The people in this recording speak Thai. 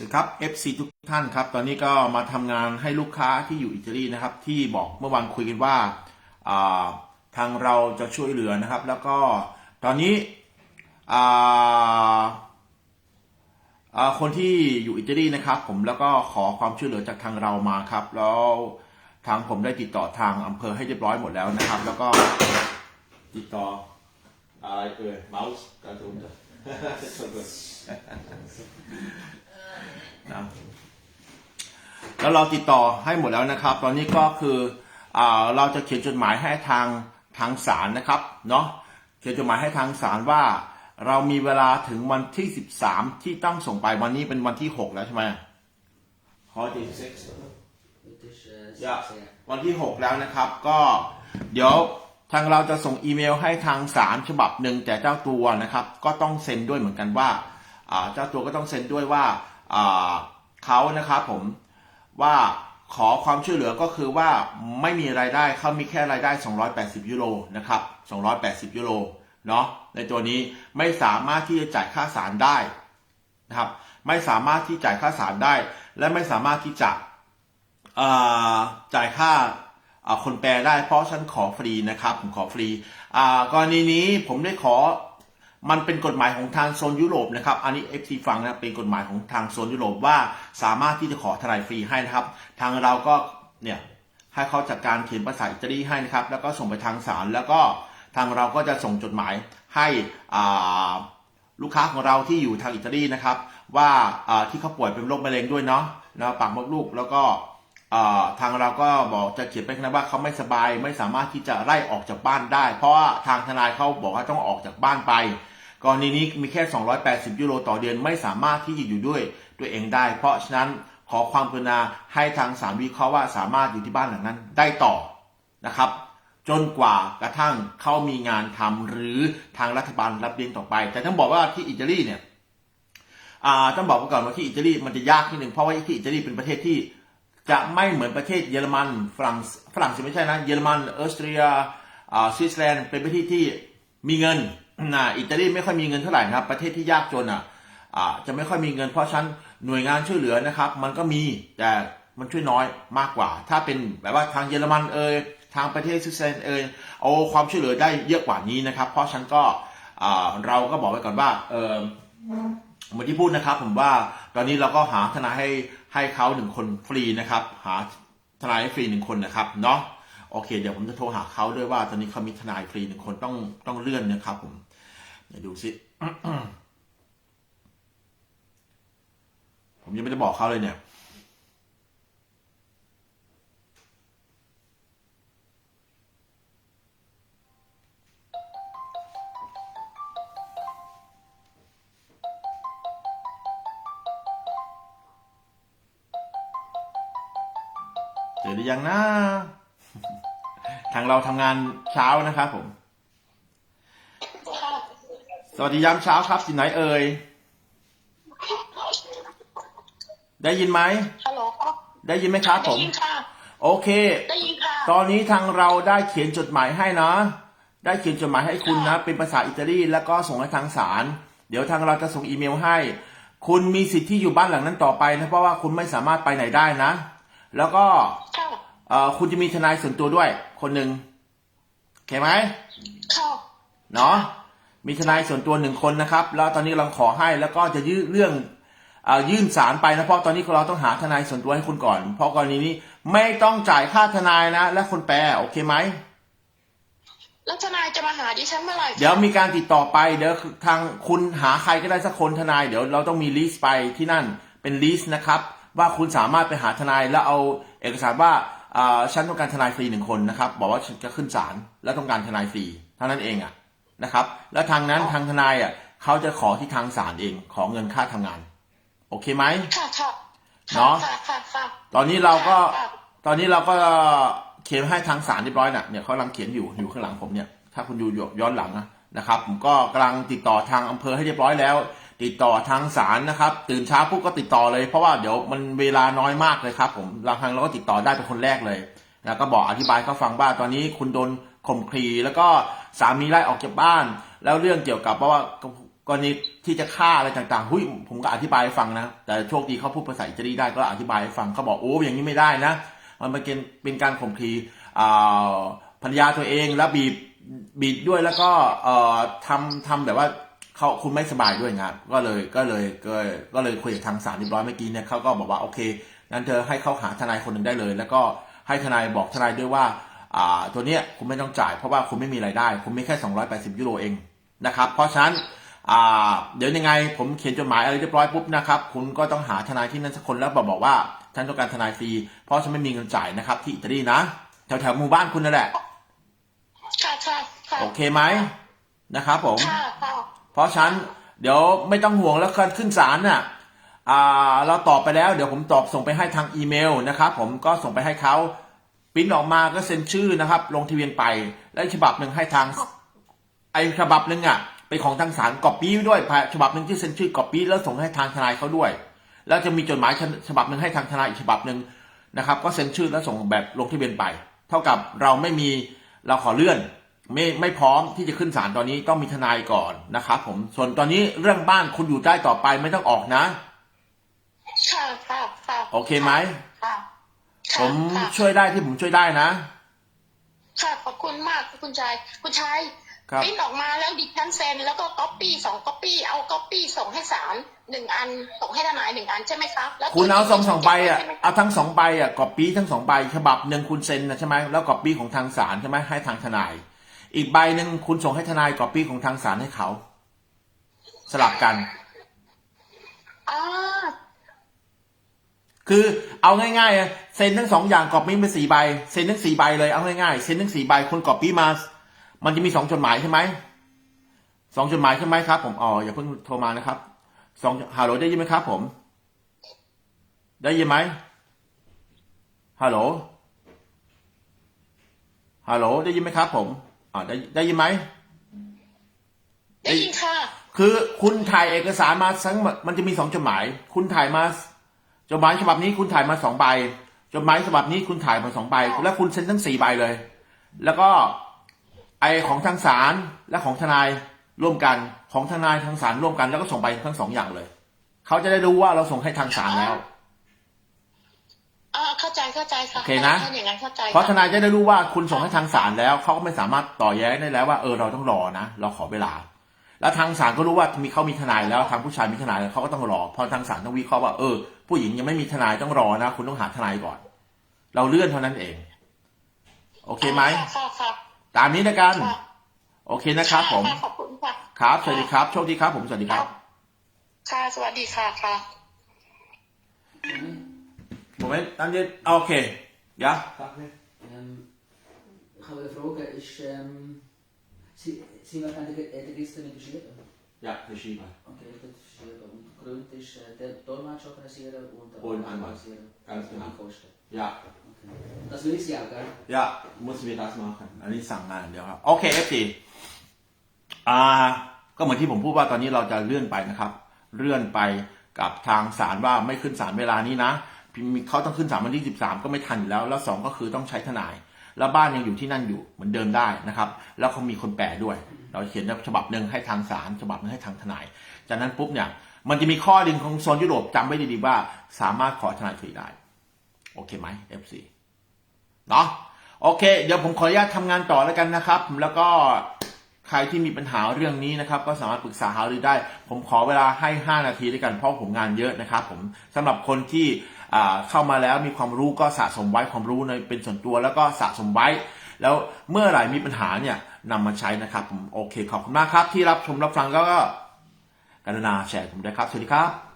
สวัสดีครับ FC ทุกท่านครับ ตอนนี้ก็มาทำงานให้ลูกค้าที่อยู่อิตาลีนะครับ ที่บอกเมื่อวานคุยกันว่าาทางเราจะช่วยเหลือนะครับ แล้วก็ตอนนี้คนที่อยู่อิตาลีนะครับ ผมแล้วก็ขอความช่วยเหลือจากทางเรามาครับ แล้วทางผมได้ติดต่อทางอำเภอให้เรียบร้อยหมดแล้วนะครับ แล้วก็ติดต่ออะไรเอ่ยเมาส์การ์ตูนจ้ะ นะแล้วเราติดต่อให้หมดแล้วนะครับ ตอนนี้ก็คืออาเราจะเขียนจดหมายให้ทางทางศาลนะครับเนาะเขียนจดหมายให้ทางศาลว่า เรามีเวลาถึงวันที่ 13 ที่ต้องส่งไปวันนี้เป็นวันที่ 6 แล้วใช่ไหมฮอดีเซ็ก Het is eh Ja. seks, ja. วันที่ 6 แล้วนะครับ ก็เดี๋ยวทางเราจะส่งอีเมลให้ทางศาลฉบับหนึ่งแต่เจ้าตัวนะครับ ก็ต้องเซ็นด้วยเหมือนกันว่าอ่าเจ้าตัวก็ต้องเซ็นด้วยว่าอ่า เขานะครับผมว่าขอความช่วยเหลือก็คือว่าไม่มีรายได้เขามีแค่รายได้ 280 ยูโรนะครับ 280 ยูโรเนาะในตัวนี้ไม่สามารถที่จะจ่ายค่าศาลได้นะครับไม่สามารถที่จ่ายค่าศาลได้ และไม่สามารถที่จะจ่ายค่าคนแปลได้เพราะฉันขอฟรีนะครับผมขอฟรีกรณีนี้ผมได้ขอ มันเป็นกฎหมายของทางโซนยุโรปนะครับ อันนี้ FC ฟังนะเป็นกฎหมายของทางโซนยุโรปว่าสามารถที่จะขอทนายฟรีให้นะครับ ทางเราก็เนี่ยให้เขาจัดการเขียนภาษาอิตาลีให้นะครับ แล้วก็ส่งไปทางศาลแล้วก็ทางเราก็จะส่งจดหมายให้อ่าลูกค้าของเราที่อยู่ทางอิตาลีนะครับว่าอ่าที่เขาป่วยเป็นโรคมะเร็งด้วยเนาะนะปากมดลูกแล้วก็ทางเราก็บอกจะเขียนไปนะว่าเขาไม่สบายไม่สามารถที่จะไล่ออกจากบ้านได้ เพราะว่าทางทนายเขาบอกว่าต้องออกจากบ้านไป กรณีนี้มีแค่ 280 ยูโรต่อเดือนไม่สามารถที่จะอยู่ด้วยตัวเองได้ เพราะฉะนั้นขอความกรุณาให้ทางศาลวิเคราะห์ว่าสามารถอยู่ที่บ้านหลังนั้นได้ต่อนะครับ จนกว่ากระทั่งเขามีงานทำหรือทางรัฐบาลรับเลี้ยงต่อไป แต่ต้องบอกว่าที่อิตาลีเนี่ยต้องบอกก่อนว่าที่อิตาลีมันจะยากที่หนึ่งเพราะว่าที่อิตาลีเป็นประเทศที่จะไม่เหมือนประเทศเยอรมันฝรั่งฝรั่งเศสไม่ใช่นะเยอรมันออสเตรียสวิตเซอร์แลนด์เป็นประเทศที่มีเงิน นะอิตาลีไม่ค่อยมีเงินเท่าไหร่นะครับ ประเทศที่ยากจนอะอ่าจะไม่ค่อยมีเงินเพราะฉันหน่วยงานช่วยเหลือนะครับ มันก็มีแต่มันช่วยน้อยมากกว่า ถ้าเป็นแบบว่าทางเยอรมันเอยทางประเทศสวิตเซอร์แลนด์เอยเอาความช่วยเหลือได้เยอะกว่านี้นะครับ เพราะฉันก็เราก็บอกไว้ก่อนว่าเออเหมือนที่พูดนะครับ ผมว่าตอนนี้เราก็หาทนายให้ให้เขาหนึ่งคนฟรีนะครับ หาทนายฟรีหนึ่งคนนะครับเนาะโอเค เดี๋ยวผมจะโทรหาเขาด้วยว่าตอนนี้เขามีทนายฟรีหนึ่งคนต้องต้องเลื่อนนะครับผม เดี๋ยวดูสิ ผมยังไม่ได้บอกเขาเลยเนี่ย เจอหรือยังนะ ทางเราทำงานเช้านะครับผม สวัสดียามเช้าครับที่ไหนเอ่ย ได้ยินไหม ฮัลโหลครับได้ยินไหมครับผได้ม ยินค่ะ โอเค ได้ยินค่ะ ตอนนี้ทางเราได้เขียนจดหมายให้นะ ได้เขียนจดหมายให้คุณนะ เป็นภาษาอิตาลีแล้วก็ส่งให้ทางศาล เดี๋ยวทางเราจะส่งอีเมลให้ คุณมีสิทธิ์ที่อยู่บ้านหลังนั้นต่อไปนะเพราะว่าคุณไม่สามารถไปไหนได้นะ แล้วก็ค่ะ เอ่อคุณจะมีทนายส่วนตัวด้วย คนหนึ่งโอเคไหมค่ะ เนาะ มีทนายส่วนตัวหนึ่งคนนะครับ แล้วตอนนี้เราขอให้แล้วก็จะยื่นเรื่องเอ่อยื่นศาลไปนะเพราะตอนนี้เราต้องหาทนายส่วนตัวให้คุณก่อน เพราะกรณีนี้ไม่ต้องจ่ายค่าทนายนะ และคนแปลโอเคไหมแล้วทนายจะมาหาดิฉันเมื่อไหร่คะเดี๋ยวมีการติดต่อไปเดี๋ยวทางคุณหาใครก็ได้สักคนทนายเดี๋ยวเราต้องมีลิสต์ไปที่นั่นเป็นลิสต์นะครับ ว่าคุณสามารถไปหาทนายแล้วเอาเอกสารว่าอ่าฉันต้องการทนายฟรีหนึ่งคนนะครับ บอกว่าฉันจะขึ้นศาลแล้วต้องการทนายฟรีเท่านั้นเองอะ นะครับ แล้วทางนั้นทางทนายอะเขาจะขอที่ทางศาลเองขอเงินค่าทำงาน โอเคไหมค่ะค่ะเนาะค่ะค่ะค่ะตอนนี้เราก็ค่ะตอนนี้เราก็เขียนให้ทางศาลเรียบร้อยน่ะเนี่ยเขากำลังเขียนอยู่อยู่ข้างหลังผมเนี่ย ถ้าคุณดูย้อนหลังนะนะครับผมก็กำลังติดต่อทางอำเภอให้เรียบร้อยแล้ว ติดต่อทางศาลนะครับ ตื่นเช้าปุ๊บก็ติดต่อเลย เพราะว่าเดี๋ยวมันเวลาน้อยมากเลยครับผมเราทางเราก็ติดต่อได้เป็นคนแรกเลย แล้วก็บอกอธิบายเขาฟังว่าตอนนี้คุณโดนข่มขีแล้วก็ สามีไล่ออกจากบ้าน แล้วเรื่องเกี่ยวกับว่ากรณีที่จะฆ่าอะไรต่างๆหุยผมก็อธิบายให้ฟังนะ แต่โชคดีเขาพูดภาษาอิตาลีได้ก็อธิบายให้ฟังเขาบอกโอ้อย่างนี้ไม่ได้นะ มันเป็นเป็นการข่มขีอ่าภรรยาตัวเองแล้วบีบบีบด้วยแล้วก็เอ่อทำทำแบบว่าเขาคุณไม่สบายด้วยงานก็เลยก็เลยก็ก็เลยคุยกับทางศาลเรียบร้อยเมื่อกี้เนี่ยเขาก็บอกว่าโอเคงั้นเธอให้เขาหาทนายคนหนึ่งได้เลย แล้วก็ให้ทนายบอกทนายด้วยว่า ตัวเนี้ยคุณไม่ต้องจ่ายเพราะว่าคุณไม่มีรายได้ คุณมีแค่ 280 ยูโรเองนะครับเพราะฉะนั้นอ่าเดี๋ยวยังไงผมเขียนจดหมายอะไรเรียบร้อยปุ๊บนะครับคุณก็ต้องหาทนายที่นั่นสักคนแล้วบอกบอกว่าฉันต้องการทนายฟรีเพราะฉันไม่มีเงินจ่ายนะครับ ที่อิตาลีนะแถวแถวๆหมู่บ้านคุณนั่นแหละค่ะค่ะค่ะโอเคไหมนะครับผมค่ะค่ะเพราะฉะนั้นเดี๋ยวไม่ต้องห่วงแล้วการขึ้นศาลน่ะอ่าเราตอบไปแล้ว เดี๋ยวผมตอบส่งไปให้ทางอีเมลนะครับผมก็ส่งไปให้เขา ปริ้นออกมาก็เซ็นชื่อนะครับ ลงทะเบียนไป แล้วอีกฉบับหนึ่งให้ทางไอฉบับหนึ่งอะเป็นของทางศาลกอบปี้ด้วยฉบับหนึ่งที่เซ็นชื่อกอบปี้แล้วส่งให้ทางทนายเขาด้วย แล้วจะมีจดหมายฉบับหนึ่งให้ทางทนายอีกฉบับหนึ่งนะครับ ก็เซ็นชื่อแล้วส่งแบบลงทะเบียนไป เท่ากับเราไม่มีเราขอเลื่อนไม่ไม่พร้อมที่จะขึ้นศาลตอนนี้ต้องมีทนายก่อนนะครับผมส่วนตอนนี้เรื่องบ้านคุณอยู่ได้ต่อไปไม่ต้องออกนะ ค่ะค่ะค่ะโอเคไหมค่ะ ผมค่ะช่วยได้ที่ผมช่วยได้นะ ค่ะขอบคุณมากคุณชาย คุณชายครับ ปริ้นออกมาแล้วดิฉันเซ็นแล้วก็ก๊อปปี้สองก๊อปปี้เอาก๊อปปี้ส่งให้ศาลหนึ่งอันส่งให้ทนายหนึ่งอันใช่ไหมครับแล้วคุณเอาสองสองใบอะใช่ไหมเอาทั้งสองใบอะกอบปี้ทั้งสองใบฉบับหนึ่งคุณเซ็นนะใช่ไหมแล้วกอบปี้ของทางศาลใช่ไหมให้ทางทนาย อีกใบหนึ่งคุณส่งให้ทนายกอบปี้ของทางศาลให้เขา สลับกัน อ่าคือเอาง่ายๆอะ เซ็นทั้งสองอย่างกรอบปี้เป็นสี่ใบเซ็นทั้งสี่ใบเลยเอาง่ายๆเซ็นทั้งสี่ใบคนกรอบปี้มา มันจะมีสองจดหมายใช่ไหมสองจดหมายใช่ไหมครับ ผมอ๋ออย่าเพิ่งโทรมานะครับสองฮัลโหลได้ยินไหมครับ ผม ได้ยินไหมฮัลโหลฮัลโหลได้ยินไหมครับ ผมอ่าได้ได้ยินไหมได้ยินค่ะ คือคุณถ่ายเอกสารมาทั้งหมดมันจะมีสองจดหมาย คุณถ่ายมาจดหมายฉบับนี้คุณถ่ายมาสองใบ จดหมายฉบับนี้คุณถ่ายมาสองใบแล้วคุณเซ็นทั้งสี่ใบเลย แล้วก็ไอของทางศาลและของทนายร่วมกันของทนายทางศาลร่วมกันแล้วก็ส่งไปทั้งสองอย่างเลยเขาจะได้รู้ว่าเราส่งให้ทางศาลแล้วอ่าเข้าใจเข้าใจค่ะโอเคนะถ้าอย่างนั้นเข้าใจเพราะทค่ะนายจะได้รู้ว่าคุณส่งให้ทางศาลแล้วเขาก็ไม่สามารถต่อแย้งได้แล้วว่าเออเราต้องรอนะเราขอเวลา แล้วทางศาลก็รู้ว่ามีเขามีทนายแล้วทางผู้ชายมีทนายแล้วเขาก็ต้องรอเพอทางศาลต้องวิเคราะห์ว่าเออผู้หญิงยังไม่มีทนายต้องรอนะ คุณต้องหาทนายก่อน เราเลื่อนเท่านั้นเอง โอเคไหมค่ะค่ะค่ะตามนี้นะกันค่ะโอเคนะครับ ผมขอบคุณค่ะครับสวัสดีครับ โชคดีครับ ผมสวัสดีครับ ค่ะสวัสดีค่ะค่ะ Moment, dann jetzt, ah, okay. Ja? Ähm, ich habe eine Frage. Ist, ähm, Sie, Sie haben die Register unterschrieben? Ja, verschieben. Okay, das verschieben. Und der Grund ist, äh, der Dolmetsch organisieren und der Und Anwalt Anwalt. organisieren. Ganz Und genau. die Kosten. Ja. Okay. Das will Sie auch, gell? Ja, müssen wir das machen. อันนี้สั่งงานเดี๋ยวครับโอเค FT อ่าก็เหมือนที่ผมพูดว่าตอนนี้เราจะเลื่อนไปนะครับ เลื่อนไปกับทางศาลว่าไม่ขึ้นศาลเวลานี้นะมีเขาต้องขึ้นศาลวันที่ 13 ก็ไม่ทันอยู่แล้ว แล้วสองก็คือต้องใช้ทนาย แล้วบ้านยังอยู่ที่นั่นอยู่เหมือนเดิมได้นะครับ แล้วเขามีคนแปลด้วย เราเขียนฉบับหนึ่งให้ทางศาลฉบับหนึ่งให้ทางทนาย จากนั้นปุ๊บเนี่ยมันจะมีข้อดึงของโซนยุโรปจำไว้ดีๆว่า สามารถขอทนายฟรีได้ โอเคไหม FC เนาะโอเค เดี๋ยวผมขออนุญาตทำงานต่อแล้วกันนะครับ แล้วก็ใครที่มีปัญหาเรื่องนี้นะครับ ก็สามารถปรึกษาหารือได้ ผมขอเวลาให้ 5 นาทีด้วยกันเพราะผมงานเยอะนะครับ ผมสำหรับคนที่ เข้ามาแล้วมีความรู้ก็สะสมไว้ความรู้ในเป็นส่วนตัวแล้วก็สะสมไว้ แล้วเมื่อไหร่มีปัญหาเนี่ยนำมาใช้นะครับผมโอเคขอบคุณมากครับที่รับชมรับฟังแล้วก็กรุณาแชร์ผมด้วยครับ สวัสดีครับ